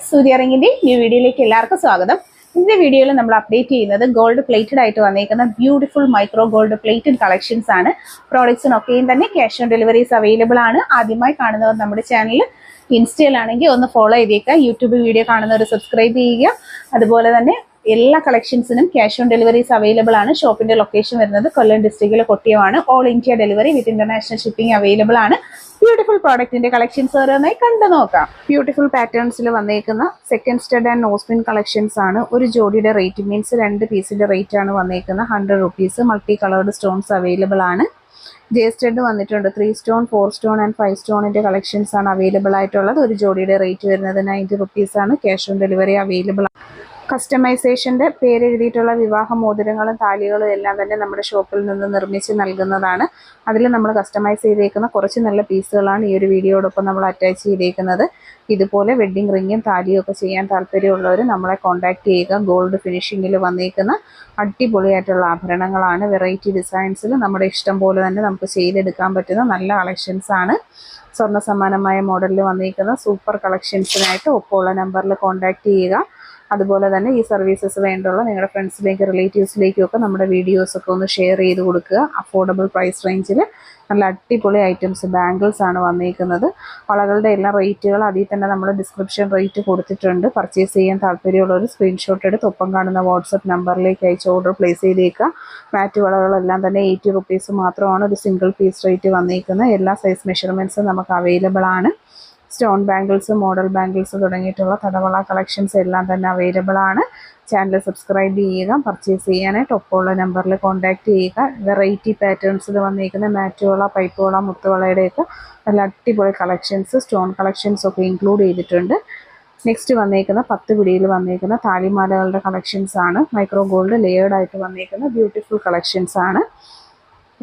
Friends സൂര്യ റിങ്ങിന്റെ new വീഡിയോയിലേക്ക് എല്ലാവർക്കും സ്വാഗതം. ഇന്നത്തെ വീഡിയോയിൽ നമ്മൾ അപ്ഡേറ്റ് ചെയ്യുന്നത് ഗോൾഡ് പ്ലേറ്റഡ് ആയിട്ട് വന്നേക്കുന്ന beautiful micro gold plated collections ആണ്. പ്രോഡക്ട്സിനൊക്കെയും തന്നെ ക്യാഷ് ഓൺ ഡെലിവറീസ് അവൈലബിൾ ആണ്. ആദ്യമായി കാണുന്നവർ നമ്മുടെ ചാനൽ ഇൻസ്റ്റയിലാണെങ്കിൽ ഒന്ന് ഫോളോ ചെയ്തേക്കുക. യൂട്യൂബ് വീഡിയോ കാണുന്നവർ സബ്സ്ക്രൈബ് ചെയ്യുക. അതുപോലെ തന്നെ എല്ലാ കളക്ഷൻസിനും ക്യാഷ് ഓൺ ഡെലിവറീസ് അവൈലബിൾ ആണ്. ഷോപ്പിന്റെ ലൊക്കേഷൻ വരുന്നത് കൊല്ലം ഡിസ്ട്രിക്റ്റിലെ കൊട്ടിയമാണ്. All India delivery with international shipping available ആണ്. ബ്യൂട്ടിഫുൾ പ്രോഡക്റ്റിന്റെ കളക്ഷൻസ് ഓരോന്നായി കണ്ടു നോക്കാം. ബ്യൂട്ടിഫുൾ പാറ്റേൺസിൽ വന്നേക്കുന്ന second stud and nose pin collections ആണ്. ഒരു ജോഡിയുടെ റേറ്റ് മീൻസ് രണ്ട് പീസിന്റെ റേറ്റ് ആണ് വന്നേക്കുന്നത്. Hundred rupees multi coloured stones available ആണ്. ജെ സ്റ്റഡ് വന്നിട്ടുണ്ട്. Three stone four stone and five സ്റ്റോണിന്റെ collections ആണ് അവൈലബിൾ ആയിട്ടുള്ളത്. ഒരു ജോഡിയുടെ റേറ്റ് വരുന്നത് നയന്റി ആണ്. ക്യാഷ് ഓൺ ഡെലിവറി അവൈലബിൾ കസ്റ്റമൈസേഷന്റെ പേരെഴുതിയിട്ടുള്ള വിവാഹ മോതിരങ്ങളും താലികളും എല്ലാം തന്നെ നമ്മുടെ ഷോപ്പിൽ നിന്ന് നിർമ്മിച്ച് നൽകുന്നതാണ്. അതിൽ നമ്മൾ കസ്റ്റമൈസ് ചെയ്തേക്കുന്ന കുറച്ച് നല്ല പീസുകളാണ് ഈ ഒരു വീഡിയോടൊപ്പം നമ്മൾ അറ്റാച്ച് ചെയ്തേക്കുന്നത്. ഇതുപോലെ വെഡ്ഡിംഗ് റിങ്ങും താലിയും ഒക്കെ ചെയ്യാൻ താല്പര്യമുള്ളവർ നമ്മളെ കോൺടാക്ട് ചെയ്യുക. ഗോൾഡ് ഫിനിഷിങ്ങിൽ വന്നേക്കുന്ന അടിപൊളിയായിട്ടുള്ള ആഭരണങ്ങളാണ്. വെറൈറ്റി ഡിസൈൻസിൽ നമ്മുടെ ഇഷ്ടം പോലെ തന്നെ നമുക്ക് ചെയ്തെടുക്കാൻ പറ്റുന്ന നല്ല കളക്ഷൻസ് ആണ്. സ്വർണ സമാനമായ മോഡലിൽ വന്നിരിക്കുന്ന സൂപ്പർ കളക്ഷൻസിനായിട്ട് ഒപ്പമുള്ള നമ്പറിൽ കോൺടാക്ട് ചെയ്യുക. അതുപോലെ തന്നെ ഈ സർവീസസ് വേണ്ടുള്ള നിങ്ങളുടെ ഫ്രണ്ട്സിലേക്ക് റിലേറ്റീവ്സിലേക്കും ഒക്കെ നമ്മുടെ വീഡിയോസൊക്കെ ഒന്ന് ഷെയർ ചെയ്ത് കൊടുക്കുക. അഫോർഡബിൾ പ്രൈസ് റേഞ്ചിൽ നല്ല അടിപൊളി ഐറ്റംസ് ബാംഗിൾസ് ആണ് വന്നിരിക്കുന്നത് വളകളുടെ എല്ലാ റേറ്റുകൾ അതിൽ തന്നെ നമ്മൾ ഡിസ്ക്രിപ്ഷൻ റേറ്റ് കൊടുത്തിട്ടുണ്ട്. പർച്ചേസ് ചെയ്യാൻ താല്പര്യമുള്ളവർ സ്ക്രീൻഷോട്ട് എടുത്ത് ഒപ്പം കാണുന്ന വാട്സപ്പ് നമ്പറിലേക്ക് അയച്ച് ഓർഡർ പ്ലേസ് ചെയ്തേക്കുക. മാറ്റ് വളകളെല്ലാം തന്നെ എയ്റ്റി റുപ്പീസ് മാത്രമാണ് ഒരു സിംഗിൾ പീസ് റേറ്റ് വന്നിരിക്കുന്നത് എല്ലാ സൈസ് മെഷർമെന്റ്സും നമുക്ക് അവൈലബിൾ ആണ്. സ്റ്റോൺ ബാംഗിൾസ് മോഡൽ ബാംഗിൾസ് തുടങ്ങിയിട്ടുള്ള തടവള കളക്ഷൻസ് എല്ലാം തന്നെ അവൈലബിൾ ആണ്. ചാനൽ സബ്സ്ക്രൈബ് ചെയ്യുക പർച്ചേസ് ചെയ്യാനായിട്ട് ഒപ്പമുള്ള നമ്പറിൽ കോൺടാക്ട് ചെയ്യുക. വെറൈറ്റി പാറ്റേൺസിൽ വന്നിരിക്കുന്ന മാറ്റുവള പൈപ്പുവള മുത്തുവളയുടെയൊക്കെ നല്ല അടിപൊളി കളക്ഷൻസ് സ്റ്റോൺ കളക്ഷൻസ് ഒക്കെ ഇൻക്ലൂഡ് ചെയ്തിട്ടുണ്ട്. നെക്സ്റ്റ് വന്നേക്കുന്ന പത്ത് പിടിയിൽ വന്നേക്കുന്ന താലിമാലകളുടെ കളക്ഷൻസ് ആണ്. മൈക്രോ ഗോൾഡ് ലെയേർഡ് ആയിട്ട് വന്നേക്കുന്ന ബ്യൂട്ടിഫുൾ കളക്ഷൻസ് ആണ്.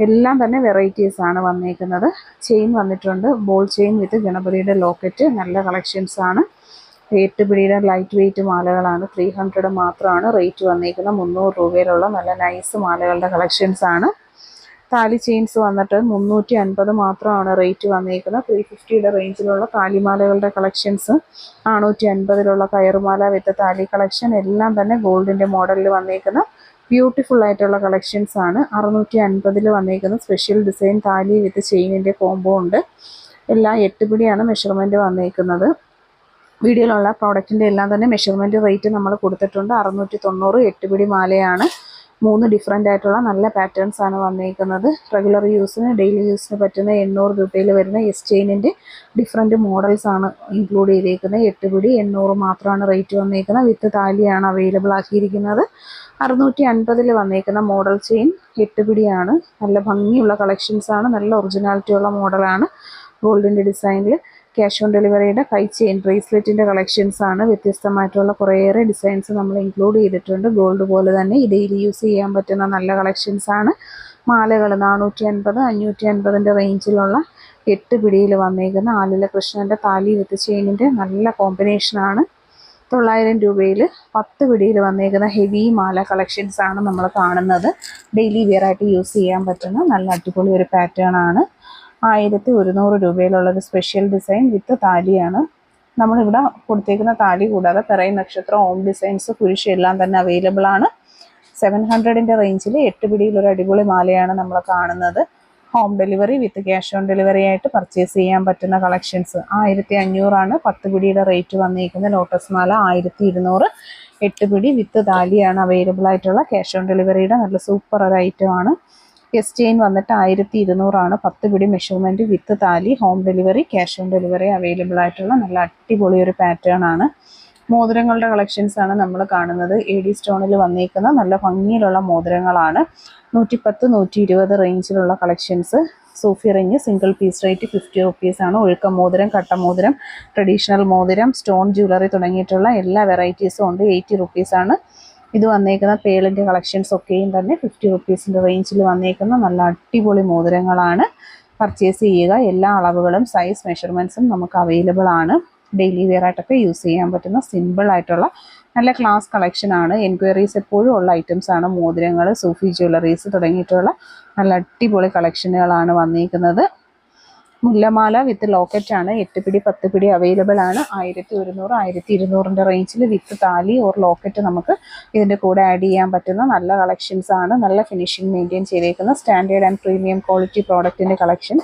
എല്ലാം തന്നെ വെറൈറ്റീസ് ആണ് വന്നേക്കുന്നത്. ചെയിൻ വന്നിട്ടുണ്ട്. ബോൾ ചെയിൻ വിത്ത് ഗണപതിയുടെ ലോക്കറ്റ് നല്ല കളക്ഷൻസ് ആണ്. എട്ട് പിടിയുടെ ലൈറ്റ് വെയിറ്റ് മാലകളാണ്. ത്രീ ഹൺഡ്രഡ് മാത്രമാണ് റേറ്റ് വന്നേക്കുന്നത്. മുന്നൂറ് രൂപയിലുള്ള നല്ല നൈസ് മാലകളുടെ കളക്ഷൻസ് ആണ്. താലി ചെയിൻസ് വന്നിട്ട് മുന്നൂറ്റി അൻപത് മാത്രമാണ് റേറ്റ് വന്നേക്കുന്നത്. ത്രീ ഫിഫ്റ്റിയുടെ റേഞ്ചിലുള്ള താലിമാലകളുടെ കളക്ഷൻസ് നാനൂറ്റി അൻപതിലുള്ള കയറുമാല വിത്ത് താലി കളക്ഷൻ എല്ലാം തന്നെ ഗോൾഡിന്റെ മോഡലിൽ വന്നേക്കുന്ന. ബ്യൂട്ടിഫുൾ ആയിട്ടുള്ള കളക്ഷൻസ് ആണ്. അറുന്നൂറ്റി അൻപതിൽ വന്നേക്കുന്ന സ്പെഷ്യൽ ഡിസൈൻ താലി വിത്ത് ചെയിനിന്റെ കോംബോ ഉണ്ട്. എല്ലാം എട്ട് പിടിയാണ് മെഷർമെന്റ് വന്നേക്കുന്നത്. വീഡിയോയിലുള്ള പ്രോഡക്റ്റിന്റെ എല്ലാം തന്നെ മെഷർമെന്റ് റേറ്റ് നമ്മൾ കൊടുത്തിട്ടുണ്ട്. അറുന്നൂറ്റി തൊണ്ണൂറ് എട്ട് പിടി മാലയാണ്. മൂന്ന് ഡിഫറെന്റ് ആയിട്ടുള്ള നല്ല പാറ്റേൺസ് ആണ് വന്നേക്കുന്നത്. റെഗുലർ യൂസിന് ഡെയിലി യൂസിന് പറ്റുന്ന എണ്ണൂറ് രൂപയിൽ വരുന്ന എസ് ചെയിനിന്റെ ഡിഫറെന്റ് മോഡൽസ് ആണ് ഇൻക്ലൂഡ് ചെയ്തേക്കുന്നത്. എട്ട് പിടി എണ്ണൂറ് മാത്രമാണ് റേറ്റ് വന്നേക്കുന്നത്. വിത്ത് താലിയാണ് അവൈലബിൾ ആക്കിയിരിക്കുന്നത്. അറുന്നൂറ്റി അൻപതിൽ വന്നേക്കുന്ന മോഡൽ ചെയിൻ എട്ടുപിടിയാണ് നല്ല ഭംഗിയുള്ള കളക്ഷൻസ് ആണ്. നല്ല ഒറിജിനാലിറ്റി ഉള്ള മോഡലാണ് ഗോൾഡിന്റെ ഡിസൈനിൽ ക്യാഷ് ഓൺ ഡെലിവറിയുടെ കൈ ചെയിൻ ബ്രേസ്ലെറ്റിന്റെ കളക്ഷൻസ് ആണ്. വ്യത്യസ്തമായിട്ടുള്ള കുറേയേറെ ഡിസൈൻസ് നമ്മൾ ഇൻക്ലൂഡ് ചെയ്തിട്ടുണ്ട്. ഗോൾഡ് പോലെ തന്നെ ഡെയിലി യൂസ് ചെയ്യാൻ പറ്റുന്ന നല്ല കളക്ഷൻസ് ആണ്. മാലകൾ നാനൂറ്റി അൻപത് അഞ്ഞൂറ്റി അൻപതിന്റെ റേഞ്ചിലുള്ള എട്ട് പിടിയിൽ വന്നേക്കുന്ന ആലില കൃഷ്ണന്റെ താലി വിത്ത് ചെയിനിന്റെ നല്ല കോമ്പിനേഷനാണ് തൊള്ളായിരം രൂപയിൽ പത്ത് പിടിയിൽ വന്നേക്കുന്ന ഹെവി മാല കളക്ഷൻസ് ആണ് നമ്മൾ കാണുന്നത്. ഡെയിലി വെയർ ആയിട്ട് യൂസ് ചെയ്യാൻ പറ്റുന്ന നല്ല അടിപൊളി ഒരു പാറ്റേൺ ആണ്. ആയിരത്തി ഒരുന്നൂറ് രൂപയിലുള്ള ഒരു സ്പെഷ്യൽ ഡിസൈൻ വിത്ത് താലിയാണ്. നമ്മളിവിടെ കൊടുത്തേക്കുന്ന താലി കൂടാതെ പിറയും നക്ഷത്രം ഓം ഡിസൈൻസ് കുരിശ് എല്ലാം തന്നെ അവൈലബിൾ ആണ്. സെവൻ ഹൺഡ്രഡിന്റെ റേഞ്ചിൽ എട്ട് പിടിയിൽ ഒരു അടിപൊളി മാലയാണ് നമ്മൾ കാണുന്നത്. Home delivery with cash on delivery ആയിട്ട് പർച്ചേസ് ചെയ്യാൻ പറ്റുന്ന കളക്ഷൻസ് ആയിരത്തി അഞ്ഞൂറാണ് പത്ത് പിടിയുടെ റേറ്റ് വന്നിരിക്കുന്നത്. ലോട്ടസ് മാല ആയിരത്തി ഇരുന്നൂറ് എട്ട് പിടി വിത്ത് താലിയാണ് അവൈലബിൾ ആയിട്ടുള്ള. ക്യാഷ് ഓൺ ഡെലിവറിയുടെ നല്ല സൂപ്പർ ഒരു ഐറ്റമാണ് എസ് ചെയിൻ വന്നിട്ട് ആയിരത്തി ഇരുന്നൂറാണ് പത്ത് പിടി മെഷർമെന്റ് വിത്ത് താലി home delivery cash on delivery available ആയിട്ടുള്ള നല്ല അടിപൊളി ഒരു പാറ്റേൺ ആണ്. മോതിരങ്ങളുടെ കളക്ഷൻസ് ആണ് നമ്മൾ കാണുന്നത്. എ ഡി സ്റ്റോണിൽ വന്നിരിക്കുന്ന നല്ല ഭംഗിയിലുള്ള മോതിരങ്ങളാണ്. നൂറ്റിപ്പത്ത് നൂറ്റി ഇരുപത് റേഞ്ചിലുള്ള collections Sufi ring single piece rate fifty rupees ആണ്. ഒഴുക്ക മോതിരം കട്ട മോതിരം ട്രഡീഷണൽ മോതിരം സ്റ്റോൺ ജ്വല്ലറി തുടങ്ങിയിട്ടുള്ള എല്ലാ വെറൈറ്റീസും ഉണ്ട്. എയ്റ്റി റുപ്പീസ് ആണ്. ഇത് വന്നേക്കുന്ന പേളിന്റെ കളക്ഷൻസ് ഒക്കെയും തന്നെ ഫിഫ്റ്റി റുപ്പീസിന്റെ റേഞ്ചിൽ വന്നേക്കുന്ന നല്ല അടിപൊളി മോതിരങ്ങളാണ്. പർച്ചേസ് ചെയ്യുക. എല്ലാ അളവുകളും സൈസ് മെഷർമെന്റ്സും നമുക്ക് അവൈലബിൾ ആണ്. ഡെയിലി വെയർ ആയിട്ടൊക്കെ യൂസ് ചെയ്യാൻ പറ്റുന്ന സിമ്പിൾ ആയിട്ടുള്ള നല്ല ക്ലാസ് കളക്ഷൻ ആണ്. എൻക്വയറീസ് എപ്പോഴും ഉള്ള ഐറ്റംസ് ആണ്. മോതിരങ്ങൾ സൂഫി ജ്വല്ലറീസ് തുടങ്ങിയിട്ടുള്ള നല്ല അടിപൊളി കളക്ഷനുകളാണ് വന്നിരിക്കുന്നത് മുല്ലമാല വിത്ത് ലോക്കറ്റ് ആണ്. എട്ട് പിടി പത്ത് പിടി അവൈലബിൾ ആണ്. ആയിരത്തി ഒരുന്നൂറ് ആയിരത്തി ഇരുന്നൂറിന്റെ റേഞ്ചിൽ വിത്ത് താലി ഓർ ലോക്കറ്റ് നമുക്ക് ഇതിന്റെ കൂടെ ആഡ് ചെയ്യാൻ പറ്റുന്ന നല്ല കളക്ഷൻസ് ആണ്. നല്ല ഫിനിഷിംഗ് മെയിന്റെയിൻ ചെയ്തേക്കുന്ന സ്റ്റാൻഡേർഡ് ആൻഡ് പ്രീമിയം ക്വാളിറ്റി പ്രോഡക്റ്റിന്റെ കളക്ഷൻ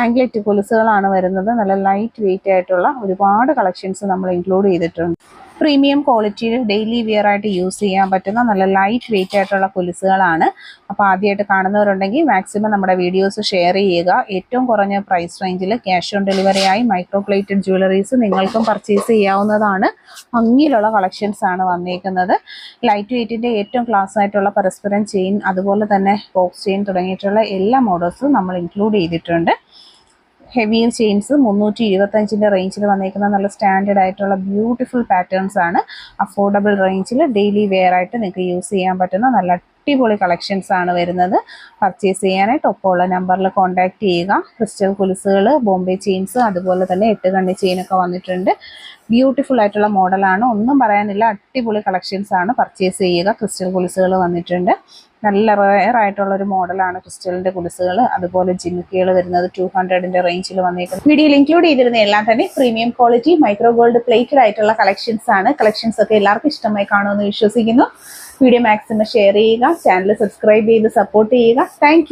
ആംഗ്ലെറ്റ് കൊലുസുകളാണ് വരുന്നത്. നല്ല ലൈറ്റ് വെയിറ്റ് ആയിട്ടുള്ള ഒരുപാട് കളക്ഷൻസ് നമ്മൾ ഇൻക്ലൂഡ് ചെയ്തിട്ടുണ്ട്. പ്രീമിയം ക്വാളിറ്റിയിൽ ഡെയിലി വിയർ ആയിട്ട് യൂസ് ചെയ്യാൻ പറ്റുന്ന നല്ല ലൈറ്റ് വെയിറ്റ് ആയിട്ടുള്ള കൊലുസുകളാണ്. അപ്പോൾ ആദ്യമായിട്ട് കാണുന്നവരുണ്ടെങ്കിൽ മാക്സിമം നമ്മുടെ വീഡിയോസ് ഷെയർ ചെയ്യുക. ഏറ്റവും കുറഞ്ഞ പ്രൈസ് റേഞ്ചിൽ ക്യാഷ് ഓൺ ഡെലിവറി ആയി മൈക്രോ പ്ലേറ്റഡ് ജ്വല്ലറീസ് നിങ്ങൾക്കും പർച്ചേസ് ചെയ്യാവുന്നതാണ്. ഭംഗിയിലുള്ള കളക്ഷൻസ് ആണ് വന്നിരിക്കുന്നത് ലൈറ്റ് വെയിറ്റിന്റെ ഏറ്റവും ക്ലാസ് ആയിട്ടുള്ള പരസ്പരം ചെയിൻ അതുപോലെ തന്നെ ബോക്സ് ചെയിൻ തുടങ്ങിയിട്ടുള്ള എല്ലാ മോഡൽസും നമ്മൾ ഇൻക്ലൂഡ് ചെയ്തിട്ടുണ്ട്. ഹെവി ചെയിൻസ് മുന്നൂറ്റി ഇരുപത്തഞ്ചിന്റെ റേഞ്ചിൽ വന്നേക്കുന്ന നല്ല സ്റ്റാൻഡേർഡ് ആയിട്ടുള്ള ബ്യൂട്ടിഫുൾ പാറ്റേൺസ് ആണ്. അഫോർഡബിൾ റേഞ്ചിൽ ഡെയിലി വെയർ ആയിട്ട് നിങ്ങൾക്ക് യൂസ് ചെയ്യാൻ പറ്റുന്ന നല്ല അടിപൊളി കളക്ഷൻസ് ആണ് വരുന്നത്. പർച്ചേസ് ചെയ്യാനായിട്ട് ഒപ്പമുള്ള നമ്പറിൽ കോൺടാക്റ്റ് ചെയ്യുക. ക്രിസ്റ്റൽ കുലിസുകൾ ബോംബെ ചെയിൻസ് അതുപോലെ തന്നെ എട്ട് കണ്ണി ചെയിനൊക്കെ വന്നിട്ടുണ്ട്. ബ്യൂട്ടിഫുൾ ആയിട്ടുള്ള മോഡലാണ് ഒന്നും പറയാനില്ല അടിപൊളി കളക്ഷൻസ് ആണ്. പർച്ചേസ് ചെയ്യുക. ക്രിസ്റ്റൽ കുലിസുകൾ വന്നിട്ടുണ്ട്. നല്ല റയർ ആയിട്ടുള്ള ഒരു മോഡലാണ് ക്രിസ്റ്റലിന്റെ കുലിസുകൾ അതുപോലെ ജിമിക്കുകൾ വരുന്നത് ടു ഹൺഡ്രഡിന്റെ റേഞ്ചിൽ വന്നിട്ടുണ്ട് വീഡിയോയിൽ ഇൻക്ലൂഡ് ചെയ്തിരുന്ന എല്ലാം തന്നെ premium quality micro gold plated ആയിട്ടുള്ള കളക്ഷൻസ് ആണ്. കളക്ഷൻസ് ഒക്കെ എല്ലാവർക്കും ഇഷ്ടമായി കാണുമെന്ന് വിശ്വസിക്കുന്നു. വീഡിയോ മാക്സിമം ഷെയർ ചെയ്യുക. ചാനൽ സബ്സ്ക്രൈബ് ചെയ്ത് സപ്പോർട്ട് ചെയ്യുക. താങ്ക്